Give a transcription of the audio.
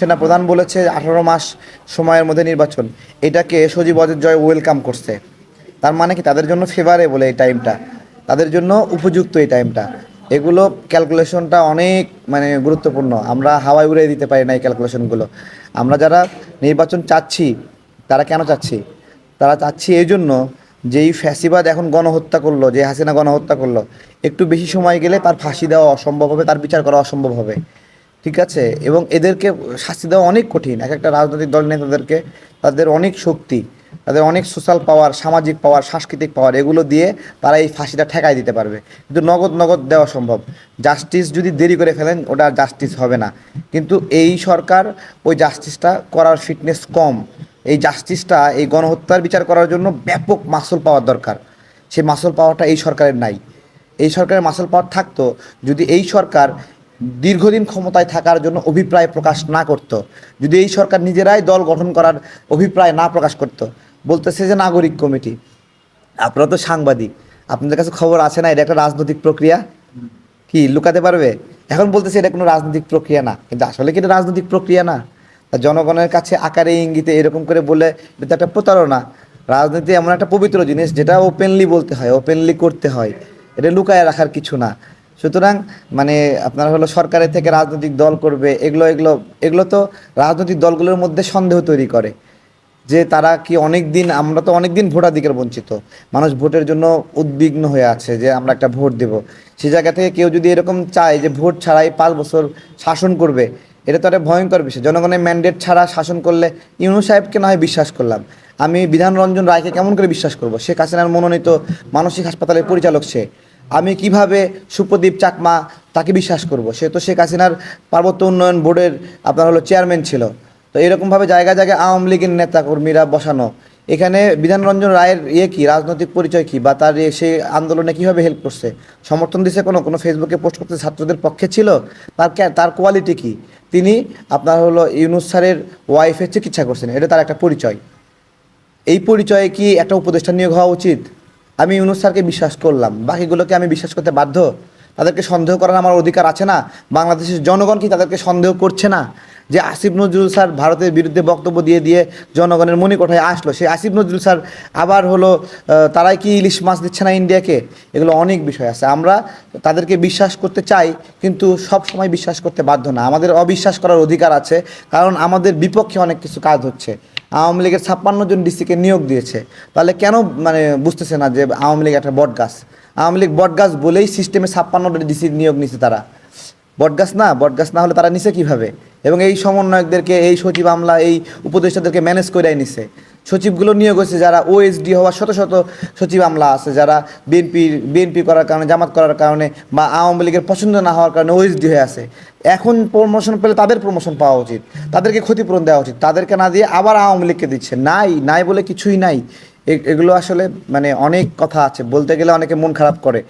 সেনা প্রধান বলেছে আঠারো মাস সময়ের মধ্যে নির্বাচন। এটাকে সজীব অজিত জয় ওয়েলকাম করছে। তার মানে কি? তাদের জন্য ফেভারে বলে এই টাইমটা তাদের জন্য উপযুক্ত এই টাইমটা এগুলো ক্যালকুলেশনটা অনেক মানে গুরুত্বপূর্ণ। আমরা হাওয়ায় উড়িয়ে দিতে পারি না এই ক্যালকুলেশনগুলো আমরা যারা নির্বাচন চাচ্ছি, তারা কেন চাচ্ছি? তারা চাচ্ছি এই জন্য যে এই ফ্যাসিবাদ এখন গণহত্যা করল, যে হাসিনা গণহত্যা করল, একটু বেশি সময় গেলে তার ফাঁসি দেওয়া অসম্ভব হবে, তার বিচার করা অসম্ভব হবে। ঠিক আছে? এবং এদেরকে শাস্তি দেওয়া অনেক কঠিন। এক একটা রাজনৈতিক দল নেতাদেরকে তাদের অনেক শক্তি, তাদের অনেক সোশ্যাল পাওয়ার সামাজিক পাওয়ার সাংস্কৃতিক পাওয়ার এগুলো দিয়ে তারা এই ফাঁসিটা ঠেকাই দিতে পারবে। কিন্তু নগদ নগদ দেওয়া সম্ভব। জাস্টিস যদি দেরি করে ফেলেন, ওটা জাস্টিস হবে না। কিন্তু এই সরকার ওই জাস্টিসটা করার ফিটনেস কম। এই জাস্টিসটা এই গণহত্যার বিচার করার জন্য ব্যাপক মাসুল পাওয়ার দরকার। সেই মাসুল পাওয়াটা এই সরকারের নাই। এই সরকারের মাসুল পাওয়ার থাকতো যদি এই সরকার দীর্ঘদিন ক্ষমতায় থাকার জন্য অভিপ্রায় প্রকাশ না করত। যদি এই সরকার নিজেরাই দল গঠন করার অভিপ্রায় না প্রকাশ করত, বলতেছে যে নাগরিক কমিটি। আপনারা তো সাংবাদিক, আপনাদের কাছে খবর আছে না? এটা একটা রাজনৈতিক প্রক্রিয়া? কি, লুকাতে পারবে? এখন বলতেছে এটা কোনো রাজনৈতিক প্রক্রিয়া না। কিন্তু আসলে কি এটা রাজনৈতিক প্রক্রিয়া না? জনগণের কাছে আকারে ইঙ্গিতে এরকম করে বলে এটা একটা প্রতারণা। রাজনীতি এমন একটা পবিত্র জিনিস, যেটা ওপেনলি বলতে হয় ওপেনলি করতে হয়। এটা লুকায় রাখার কিছু না। সুতরাং মানে আপনার হলো সরকারের থেকে রাজনৈতিক দল করবে, এগুলো এগুলো এগুলো তো রাজনৈতিক দলগুলোর মধ্যে সন্দেহ তৈরি করে যে তারা কি অনেক দিন আমরা তো অনেক দিন ভোটাধিকার বঞ্চিত। মানুষ ভোটের জন্য উদ্বিগ্ন হয়ে আছে যে আমরা একটা ভোট দেব। সেই জায়গা থেকে কেউ যদি এরকম চায় যে ভোট ছাড়াই পাঁচ বছর শাসন করবে, এটা তো একটা ভয়ঙ্কর বিষয়। জনগণের ম্যান্ডেট ছাড়া শাসন করলে ইউনু সাহেবকে না হয় বিশ্বাস করলাম। আমি বিধান রঞ্জন রায়কে কেমন করে বিশ্বাস করব? শেখ হাসিনার মনোনীত মানসিক হাসপাতালের পরিচালক সে। আমি কীভাবে সুপ্রদীপ চাকমা তাকে বিশ্বাস করব? সে তো শেখ হাসিনার পার্বত্য উন্নয়ন বোর্ডের আপনার হলো চেয়ারম্যান ছিল। তো এরকমভাবে জায়গায় জায়গায় আওয়ামী লীগের নেতাকর্মীরা বসানো। এখানে বিধানরঞ্জন রায়ের ইয়ে কি? রাজনৈতিক পরিচয় কি? বা তার এ- সেই আন্দোলনে কীভাবে হেল্প করছে? সমর্থন দিছে কোনো? কোনো ফেসবুকে পোস্ট করতে ছাত্রদের পক্ষে ছিল? তার তার কোয়ালিটি কি? তিনি আপনার হলো ইউনুস স্যারের ওয়াইফের চিকিৎসা করছেন। এটা তার একটা পরিচয়। এই পরিচয়ে কি একটা উপদেষ্টা নিয়োগ হওয়া উচিত? আমি ইউনুস স্যারকে বিশ্বাস করলাম। বাকিগুলোকে আমি বিশ্বাস করতে বাধ্য। তাদেরকে সন্দেহ করার আমার অধিকার আছে না। বাংলাদেশের জনগণ কি তাদেরকে সন্দেহ করছে না? যে আসিফ নজরুল স্যার ভারতের বিরুদ্ধে বক্তব্য দিয়ে দিয়ে জনগণের মণিকোঠায় আসলো। সেই আসিফ নজরুল স্যার আবার হলো তারাই কি ইলিশ মাছ দিচ্ছে না ইন্ডিয়াকে? এগুলো অনেক বিষয় আছে। আমরা তাদেরকে বিশ্বাস করতে চাই, কিন্তু সব সময় বিশ্বাস করতে বাধ্য না। আমাদের অবিশ্বাস করার অধিকার আছে, কারণ আমাদের বিপক্ষে অনেক কিছু কাজ হচ্ছে। আওয়ামী লীগের ছাপ্পান্ন জন ডিসিকে নিয়োগ দিয়েছে। তাহলে কেন মানে বুঝতেছে না যে আওয়ামী লীগ একটা বটগাছ? আওয়ামী লীগ বটগাছ বলেই সিস্টেমে ছাপ্পান্নটা ডিসি নিয়োগ নিছে তারা। বটগাছ না বটগাছ না হলে তারা নিছে কীভাবে? এবং এই সমন্বয়কদেরকে, এই সচিব আমলা, এই উপদেষ্টাদেরকে ম্যানেজ করে নিছে। সচিবগুলো নিয়োগ হয়েছে যারা ওএসডি হওয়ার শত শত সচিব আমলা আছে, যারা বিএনপি বিএনপি করার কারণে, জামাত করার কারণে বা আওয়ামী লীগের পছন্দ না হওয়ার কারণে ওএসডি হয়ে আছে। এখন প্রমোশন পেলে তাদের প্রমোশন পাওয়া উচিত, তাদেরকে ক্ষতিপূরণ দেওয়া উচিত, তাদেরকে না দিয়ে আবার আওয়ামী লীগকে দিচ্ছে। নাই নাই বলে কিছুই নাই। এগুলো আসলে মানে অনেক কথা আছে, বলতে গেলে অনেকে মন খারাপ করে।